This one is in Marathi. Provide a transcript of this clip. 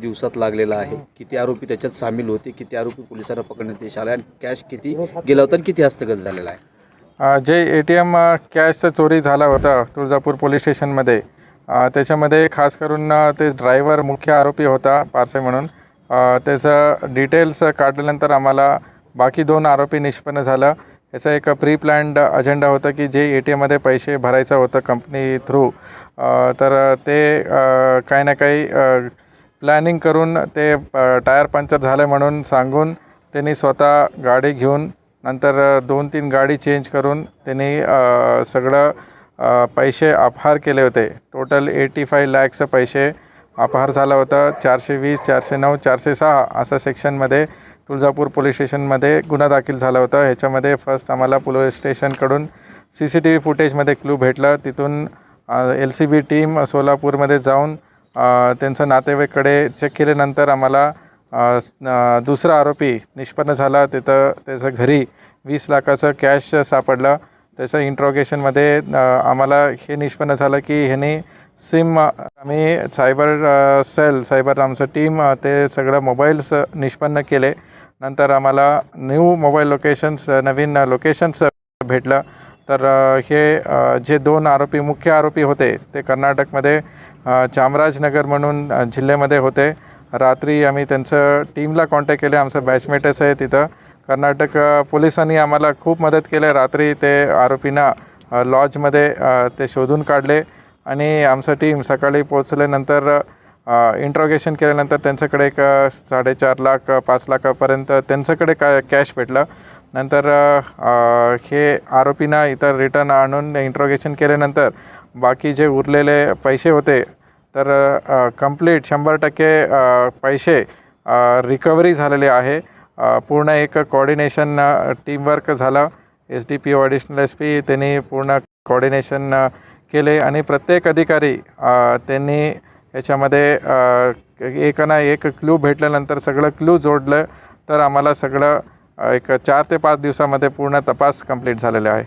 दिवसात लागलेला आहे. किती आरोपी त्याच्यात सामील होते किती आरोपी पोलिसांना पकडण्यात यश आला आणि कॅश किती गेला होता आणि किती हस्तगत झालेला आहे? जे ए टी एम कॅशचा चोरी झाला होता तुळजापूर पोलीस स्टेशनमध्ये त्याच्यामध्ये खास करून ते ड्रायव्हर मुख्य आरोपी होता पारसे म्हणून. त्याचं डिटेल्स काढल्यानंतर आम्हाला बाकी दोन आरोपी निष्पन्न झालं. याचा एक प्री प्लॅन्ड अजेंडा होता की जे ए टी एममध्ये पैसे भरायचं होतं कंपनी थ्रू तर ते काही ना काही प्लॅनिंग करून ते टायर पंक्चर झालं म्हणून सांगून त्यांनी स्वतः गाडी घेऊन नंतर दोन तीन गाडी चेंज करून त्यांनी सगळं पैसे अपहार केले होते. टोटल एटी फाय लॅक्स पैसे अपहार झाला होता. चारशे वीस चारशे नऊ चारशे सहा असं सेक्शनमध्ये तुळजापूर पोलीस स्टेशनमध्ये गुन्हा दाखल झाला होता. ह्याच्यामध्ये फर्स्ट आम्हाला पोलीस स्टेशनकडून सी सी टी व्ही फुटेजमध्ये क्लू भेटलं. तिथून एल सी बी टीम सोलापूरमध्ये जाऊन त्यांचं नातेवाईकडे चेक केल्यानंतर आम्हाला दुसरा आरोपी निष्पन्न झाला. तिथं त्याचं घरी वीस लाखाचं कॅश सापडलं. त्याचं इंट्रोगेशनमध्ये आम्हाला हे निष्पन्न झालं की ह्याने सिम आम्ही सायबर सेल सायबर आमचं टीम ते सगळं मोबाईल्स निष्पन्न केले. नंतर आम्हाला न्यू मोबाईल लोकेशन्स नवीन लोकेशन्स भेटलं. तर हे जे दोन आरोपी मुख्य आरोपी होते ते कर्नाटकमध्ये चामराजनगर म्हणून जिल्ह्यामध्ये होते. रात्री आम्ही त्यांचं टीमला कॉन्टॅक्ट केले आमचं बॅचमेटच आहे तिथं. कर्नाटक पोलिसांनी आम्हाला खूप मदत केली. रात्री ते आरोपींना लॉजमध्ये ते शोधून काढले आणि आमचं टीम सकाळी पोचल्यानंतर इंट्रोगेशन केल्यानंतर त्यांच्याकडे एक साडेचार लाख पाच लाखापर्यंत त्यांच्याकडे का कॅश भेटलं. नंतर हे आरोपींना इतर रिटर्न आणून इंट्रोगेशन केल्यानंतर बाकी जे उरलेले पैसे होते तर कंप्लीट शंभर टक्के पैसे रिकव्हरी झालेले आहे. पूर्ण एक कोऑर्डिनेशन टीमवर्क झालं. S D P O additional S P त्यांनी पूर्ण कोऑर्डिनेशन केले आणि प्रत्येक अधिकारी त्यांनी याच्यामध्ये एकना एक ना एक क्लू भेटल्यानंतर सगळं क्लू जोडलं तर आम्हाला सगळं एक चार ते पाच दिवसामध्ये पूर्ण तपास कंप्लीट झालेला आहे.